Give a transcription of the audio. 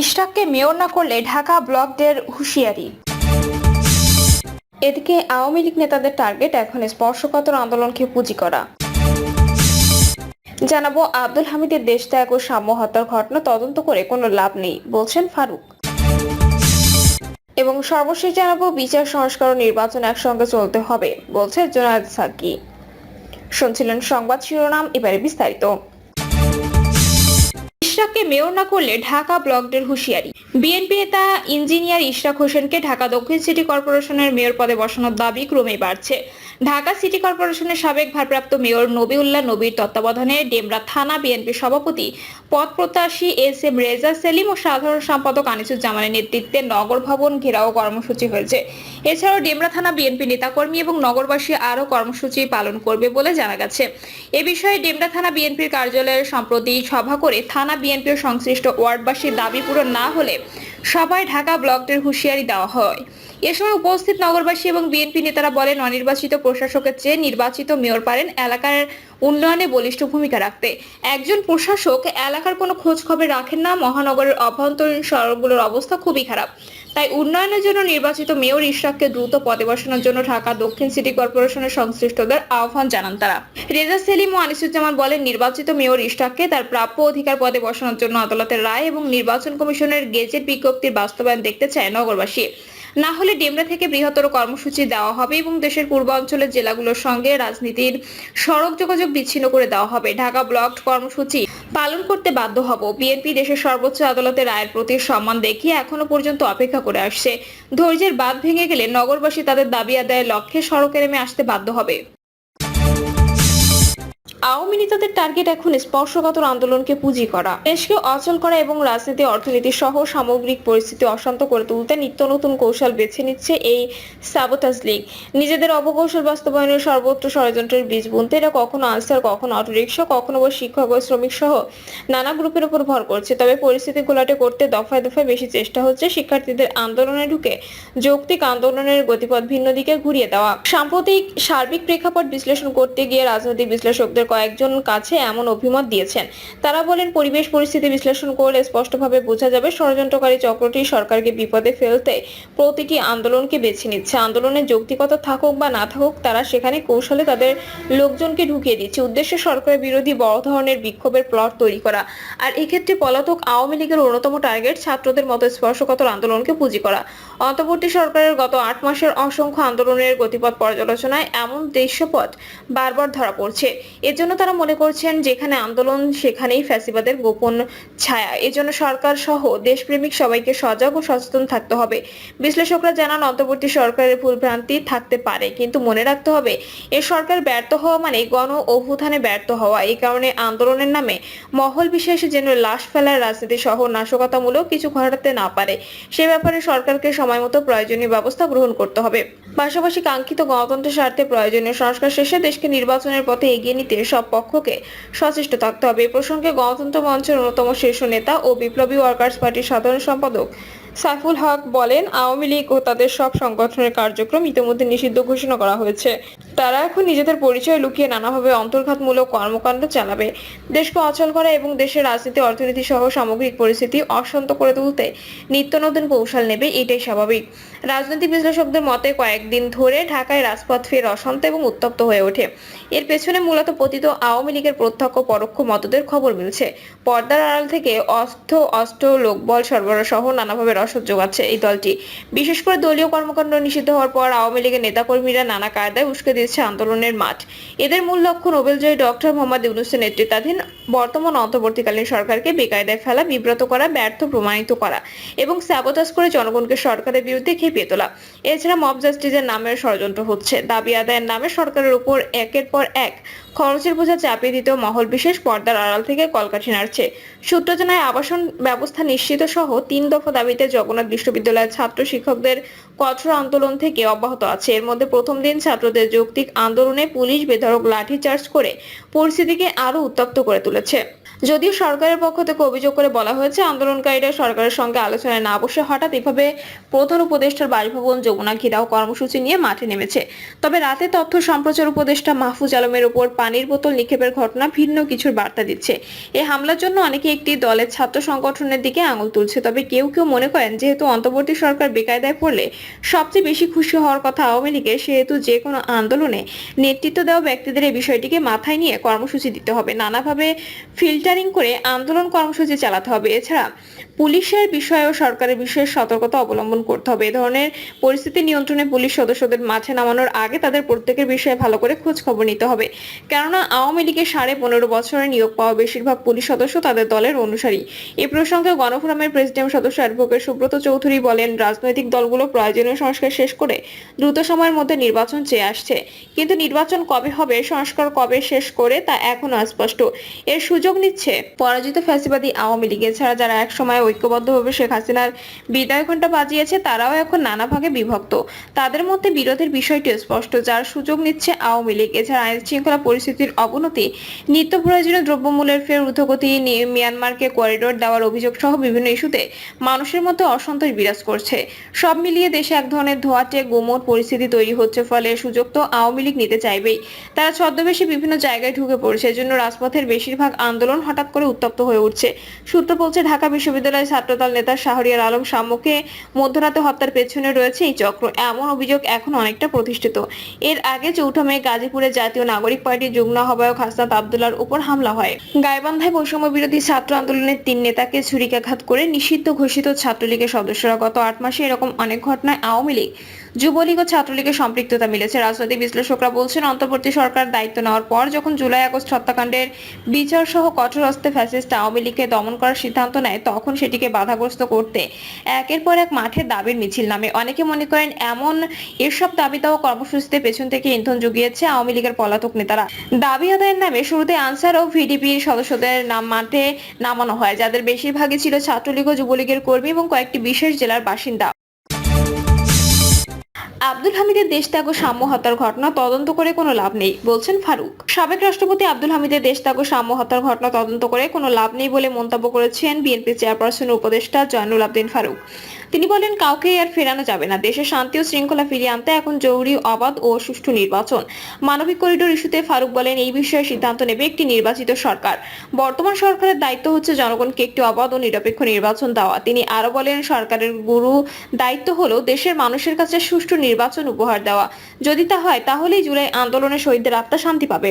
ইশরাককে mayor না করলে ঢাকা ব্লকদের হুঁশিয়ারি। এদিকে আওয়ামী লীগ নেতাদের টার্গেট এখন স্পর্শকাতর আন্দোলনকে পুঁজি করা। জানাব, আব্দুল হামিদের দেশ ত্যাগ ও সাম্য হত্যার ঘটনা তদন্ত করে কোনো লাভ নেই, বলছেন ফারুক। এবং সর্বশেষ জানাব, বিচার, সংস্কার ও নির্বাচন একসঙ্গে চলতে হবে, বলছে জোনায়দ সাকি শুনছিলেন সংবাদ শিরোনাম, এবারে বিস্তারিত। ইশরাককে মেয়র না করলে ঢাকা ব্লকদের হুঁশিয়ারি। বিএনপি নেতা ইঞ্জিনিয়ার ইশরাক হোসেনকে ঢাকা দক্ষিণ সিটি কর্পোরেশনের মেয়র পদে বসানোর দাবি ক্রমেই বাড়ছে। ঢাকা সিটি কর্পোরেশনের সাবেক ভারপ্রাপ্ত মেয়র নবিউল্লাহ নবীর তত্ত্বাবধানে ডেমরা থানা বিএনপি সভাপতি পদ প্রত্যাশী এস এম রেজা সেলিম ও সাধারণ সম্পাদক আনিসুজ্জামানের নেতৃত্বে নগর ভবন ঘেরাও কর্মসূচি হয়েছে। এছাড়াও ডেমরা থানা বিএনপি নেতাকর্মী এবং নগরবাসী আরও কর্মসূচি পালন করবে বলে জানা গেছে। এ বিষয়ে ডেমরা থানা বিএনপির কার্যালয়ে সম্প্রতি সভা করে থানা বিএনপি ও সংশ্লিষ্ট ওয়ার্ডবাসীর দাবি পূরণ না হলে সবাই ঢাকা ব্লকদের হুঁশিয়ারি দেওয়া হয়। এ সময় উপস্থিত নগরবাসী এবং বিএনপি নেতারা বলেন, অনির্বাচিত প্রশাসকের চেয়ে নির্বাচিত মেয়র পারেন এলাকার উন্নয়নে বলিষ্ঠ ভূমিকা রাখতে। একজন প্রশাসক এলাকার কোনো খোঁজ খবর রাখেন না, মহানগরের অভ্যন্তরীণ সড়কগুলোর অবস্থা খুবই খারাপ। তাই উন্নয়নের জন্য নির্বাচিত মেয়র ইশরাককে দ্রুত পদে বসানোর জন্য ঢাকা দক্ষিণ সিটি কর্পোরেশনের সংশ্লিষ্টদের আহ্বান জানান তারা। রেজা সেলিম ও আনিসুজ্জামান বলেন, নির্বাচিত মেয়র ইশরাককে তার প্রাপ্য অধিকার পদে বসানোর জন্য আদালতের রায় এবং নির্বাচন কমিশনের গেজেট বিজ্ঞপ্তির বাস্তবায়ন দেখতে চায় নগরবাসী। না হলে ডেমরা থেকে বৃহত্তর কর্মসূচি দেওয়া হবে এবং দেশের পূর্বাঞ্চলের জেলাগুলোর সঙ্গে রাজনীতির সড়ক যোগাযোগ বিচ্ছিন্ন করে দেওয়া হবে। ঢাকা ব্লক কর্মসূচি পালন করতে বাধ্য হব। বিএনপি দেশের সর্বোচ্চ আদালতের রায়ের প্রতি সম্মান দেখিয়ে এখনও পর্যন্ত অপেক্ষা করে আসছে। ধৈর্যের বাঁধ ভেঙে গেলে নগরবাসী তাদের দাবি আদায়ের লক্ষ্যে সড়কে নেমে আসতে বাধ্য হবে। আওয়ামী নেতাদের টার্গেট এখন স্পর্শকাতর আন্দোলনকে পুঁজি করা। দেশকে অচল করা এবং রাজনীতি, অর্থনীতি সহ সামগ্রিক পরিস্থিতি অশান্ত করে তুলতে নিত্য নতুন কৌশল বেছে নিচ্ছে এই সাবোটাজ লীগ। নিজেদের অপকৌশল বাস্তবায়নের সর্বত্র ষড়যন্ত্রের বীজ বুনতে এরা কখনো আনসার, কখনো অটোরিকশা, কখনো বা শিক্ষক ও শ্রমিক সহ নানা গ্রুপের উপর ভর করছে। তবে পরিস্থিতি ঘোলাটে করতে দফায় দফায় বেশি চেষ্টা হচ্ছে শিক্ষার্থীদের আন্দোলনে ঢুকে যৌক্তিক আন্দোলনের গতিপথ ভিন্ন দিকে ঘুরিয়ে দেওয়া। সাম্প্রতিক সার্বিক প্রেক্ষাপট বিশ্লেষণ করতে গিয়ে রাজনৈতিক বিশ্লেষকদের কয়েকজন কাছে এমন অভিমত দিয়েছেন। তারা বলেন, পরিবেশ পরিস্থিতি বিশ্লেষণ করলে স্পষ্টভাবে বোঝা যাবে ষড়যন্ত্রকারী চক্রটি সরকারকে বিপদে ফেলতে প্রতিটি আন্দোলনকে বেছে নিচ্ছে। আন্দোলনের যৌক্তিকতা থাকুক বা না থাকুক, তারা সেখানে কৌশলে তাদের লোকজনকে ঢুকিয়ে দিচ্ছে। উদ্দেশ্যে সরকারের বিরোধী বড় ধরনের বিক্ষোভের প্লট তৈরি করা। আর এক্ষেত্রে পলাতক আওয়ামী লীগের অন্যতম টার্গেট ছাত্রদের মতো স্পর্শকাতর আন্দোলনকে পুঁজি করা। অন্তর্বর্তী সরকারের গত আট মাসের অসংখ্য আন্দোলনের গতিপথ পর্যালোচনায় এমন দৃশ্যপথ বারবার ধরা পড়ছে। এর জন্য তারা মনে করছেন যেখানে আন্দোলন, সেখানেই ফ্যাসিবাদের গোপন ছায়া। এজন্য সরকার সহ দেশপ্রেমিক সবাইকে সজাগ ও সচেতন থাকতে হবে। বিশ্লেষকরা জানান, অন্তর্বর্তী সরকারের ভুলভ্রান্তি থাকতে পারে, কিন্তু মনে রাখতে হবে, এ সরকার ব্যর্থ হওয়া মানে গণ অভ্যুত্থানে ব্যর্থ হওয়া। এই কারণে আন্দোলনের নামে মহল বিশেষে যেন লাশ ফেলার রাজনীতি সহ নাশকতামূলক কিছু ঘটাতে না পারে। সে ব্যাপারে সরকারকে সময় মতো প্রয়োজনীয় ব্যবস্থা গ্রহণ করতে হবে। পাশাপাশি কাঙ্ক্ষিত গণতন্ত্রের স্বার্থে প্রয়োজনীয় সংস্কার শেষে দেশকে নির্বাচনের পথে এগিয়ে নিতে সব পক্ষকে সচেষ্ট থাকতে হবে। এ প্রসঙ্গে গণতন্ত্র মঞ্চের অন্যতম শীর্ষ নেতা ও বিপ্লবী ওয়ার্কার্স পার্টির সাধারণ সম্পাদক সাইফুল হক বলেন, আওয়ামী লীগ ও তাদের সব সংগঠনের কার্যক্রম ইতিমধ্যে নিষিদ্ধ ঘোষণা করা হয়েছে। তারা এখন নিজেদের পরিচয় লুকিয়ে নানাভাবে অন্তর্ঘাতমূলক কর্মকাণ্ড চালাবে। দেশকে অচল করা এবং দেশের রাজনীতি, অর্থনীতি সহ সামগ্রিক পরিস্থিতি অশান্ত করে তুলতে নিত্য নতুন কৌশল নেবে এটাই স্বাভাবিক। রাজনৈতিক বিশ্লেষকদের মতে, কয়েকদিন ধরে ঢাকায় রাজপথ ফের অশান্ত এবং উত্তপ্ত হয়ে ওঠে। এর পেছনে মূলত পতিত আওয়ামী লীগের প্রত্যক্ষ পরোক্ষ মতদের খবর মিলছে। পর্দার আড়াল থেকে অস্ত্র অস্ত্র লোকবল সরবরাহ সহ নানাভাবে রসদ যোগাচ্ছে এই দলটি। বিশেষ করে দলীয় কর্মকাণ্ড নিষিদ্ধ হওয়ার পর আওয়ামী লীগের নেতাকর্মীরা নানা কায়দায় উস্কে দিচ্ছে আন্দোলনের মাঠ। এদের মূল লক্ষ্য নোবেলজয়ী ডক্টর মোহাম্মদ ইউনুসের নেতৃত্বাধীন বর্তমান অন্তর্বর্তীকালীন সরকারকে বেকায়দায় ফেলা, বিব্রত করা, ব্যর্থ প্রমাণিত করা এবং স্যাবোটাজ করে জনগণকে সরকারের বিরুদ্ধে খেপিয়ে তোলা। এছাড়া মব জাস্টিসের নামে ষড়যন্ত্র হচ্ছে। দাবি আদায়ের নামে সরকারের উপর একের পর এক খরচের বোঝা চাপিয়ে দিতেও মহল বিশেষ পর্দার আড়াল থেকে কলকাঠি নাড়ছে। সূত্র জানায় আবাসন ব্যবস্থা নিশ্চিত সহ তিন দফা দাবিতে জগন্নাথ বিশ্ববিদ্যালয়ের ছাত্র শিক্ষকদের কঠোর আন্দোলন থেকে অব্যাহত আছে। এর মধ্যে প্রথম দিন ছাত্রদের যৌক্তিক আন্দোলনে পুলিশ বেধড়ক লাঠিচার্জ করে পরিস্থিতিকে আরও উত্তপ্ত করে তুলেছে। যদিও সরকারের পক্ষ থেকে অভিযোগ করে বলা হয়েছে, আন্দোলনকারীরা সরকারের সঙ্গে আলোচনায় না বসে হঠাৎ এভাবে প্রধান উপদেষ্টার বাসভবন, যমুনা ঘিরাও কর্মসূচি নিয়ে মাঠে নেমেছে। তবে রাতে তথ্য সম্প্রচার উপদেষ্টা মাহফুজ আলমের উপর পানির বোতল নিক্ষেপের ঘটনা ভিন্ন কিছুর বার্তা দিচ্ছে। এই হামলার জন্য অনেকে একটি দলের ছাত্র সংগঠনের দিকে আঙুল তুলছে, তবে কেউ কেউ মনে করেন যেহেতু অন্তর্বর্তী সরকার বেকায়দায় পড়লে সবচেয়ে বেশি খুশি হওয়ার কথা আওয়ামী লীগের, সেহেতু যে কোনো আন্দোলনে নেতৃত্ব দেওয়া ব্যক্তিদের এই বিষয়টিকে মাথায় নিয়ে কর্মসূচি দিতে হবে। নানাভাবে ফিল্টারিং করে আন্দোলন কর্মসূচি চালাতে হবে। এছাড়া পুলিশের বিষয়েও সরকারের বিশেষ সতর্কতা অবলম্বন করতে হবে। এ ধরনের পরিস্থিতি নিয়ন্ত্রণে পুলিশ সদস্যদের মাঠে নামানোর আগে তাদের প্রত্যেকের বিষয়ে ভালো করে খোঁজ খবর নিতে হবে। কেননা আওয়ামী লীগের সাড়ে পনেরো বছরে নিয়োগ পাওয়া বেশিরভাগ পুলিশ সদস্য তাদের দলের অনুসারী। এ প্রসঙ্গে গণফোরামের প্রেসিডেন্ট সদস্য অ্যাডভোকেট সুব্রত চৌধুরী বলেন, রাজনৈতিক দলগুলো প্রয়োজনীয় সংস্কার শেষ করে দ্রুত সময়ের মধ্যে নির্বাচন চেয়ে আসছে। কিন্তু নির্বাচন কবে হবে, সংস্কার কবে শেষ করে তা এখনও অস্পষ্ট। এর সুযোগ নিচ্ছে পরাজিত ফ্যাসিবাদী আওয়ামী লীগ এছাড়া যারা একসময় ঐক্যবদ্ধভাবে শেখ হাসিনার বিদায় ঘণ্টা বাজিয়েছে, তারাও এখন নানা ভাগে বিভক্ত। তাদের মধ্যে বিরোধের বিষয়টি স্পষ্ট, যার সুযোগ নিচ্ছে আওয়ামী লীগ। এছাড়া আইন শৃঙ্খলা পরিস্থিতির অবনতি, নিত্য প্রয়োজনীয় দ্রব্যমূল্যের ফের ঊর্ধ্বগতি মিয়ানমারকে করিডোর দেওয়ার অভিযোগ সহ বিভিন্ন ইস্যুতে মানুষের মধ্যে অসন্তোষ বিরাজ করছে। সব মিলিয়ে দেশে এক ধরনের ধোয়াটে, গুমোট পরিস্থিতি তৈরি হচ্ছে ফলে সুযোগ তো আওয়ামী লীগ নিতে চাইবেই। তারা ছদ্মবেশে বিভিন্ন জায়গায় ঢুকে পড়ছে এজন্য রাজপথের বেশিরভাগ আন্দোলন হঠাৎ করে উত্তপ্ত হয়ে উঠছে। সূত্র বলছে, ঢাকা বিশ্ববিদ্যালয়ের ছাত্রদল নেতা শাহরিয়ার আলম শামুকে মধ্যরাতে হত্যার পেছনে রয়েছে এই চক্র। এমন অভিযোগ এখন অনেকটা প্রতিষ্ঠিত। এর আগে চৌঠা মে গাজীপুরে জাতীয় নাগরিক পার্টির যুগ্ম আহ্বায়ক হাসনাত আবদুল্লার উপর হামলা হয়। গাইবান্ধায় বৈষম্য বিরোধী ছাত্র আন্দোলনের তিন নেতাকে ছুরিকাঘাত করে নিষিদ্ধ ঘোষিত ছাত্রলীগের সদস্যরা গত আট মাসে এরকম অনেক ঘটনায় আওয়ামী লীগ যুবলীগ ও ছাত্রলীগের সম্পৃক্ততা মিলেছে। রাজনৈতিক বিশ্লেষকরা বলছেন, অন্তর্বর্তী সরকার দায়িত্ব নেওয়ার পর যখন জুলাই আগস্ট হত্যাকাণ্ডের বিচার সহ কঠোর হস্তে ফ্যাসিস্ট আওয়ামী লীগকে দমন করার সিদ্ধান্ত নেয়, তখন সেটিকে বাধাগ্রস্ত করতে একের পর এক মাঠে দাবির মিছিল নামে। অনেকে মনে করেন, এমন এসব দাবি দেওয়া কর্মসূচিতে পেছন থেকে ইন্ধন জুগিয়েছে আওয়ামী লীগের পলাতক নেতারা। দাবি আদায়ের নামে শুরুতে আনসার ও ভিডিপির সদস্যদের নাম মাঠে নামানো হয়, যাদের বেশিরভাগই ছিল ছাত্রলীগ ও যুবলীগের কর্মী এবং কয়েকটি বিশেষ জেলার বাসিন্দা। আব্দুল হামিদের দেশত্যাগ ও সাম্য হত্যার ঘটনা তদন্ত করে কোনো লাভ নেই, বলছেন ফারুক। সাবেক রাষ্ট্রপতি আব্দুল হামিদের দেশত্যাগ ও সাম্য হত্যার ঘটনা তদন্ত করে কোনো লাভ নেই বলে মন্তব্য করেছেন বিএনপি চেয়ারপারসন উপদেষ্টা জয়নুল আবদিন ফারুক। তিনি বলেন, কাউকে আর ফেরানো যাবে না। দেশে শান্তি ও শৃঙ্খলা ফিরিয়ে আনতে এখন জরুরি, অবাধ ও সুষ্ঠু নির্বাচন। মানবিক করিডোর ইস্যুতে ফারুক বলেন, এই বিষয়ে সিদ্ধান্ত নেবে একটি নির্বাচিত সরকার। বর্তমান সরকারের দায়িত্ব হচ্ছে জনগণকে একটি অবাধ ও নিরপেক্ষ নির্বাচন দেওয়া। তিনি আরও বলেন, সরকারের গুরু দায়িত্ব হলো দেশের মানুষের কাছে সুষ্ঠু নির্বাচন উপহার দেওয়া। যদি তা হয়, তাহলেই জুলাই আন্দোলনের শহীদদের আত্মা শান্তি পাবে।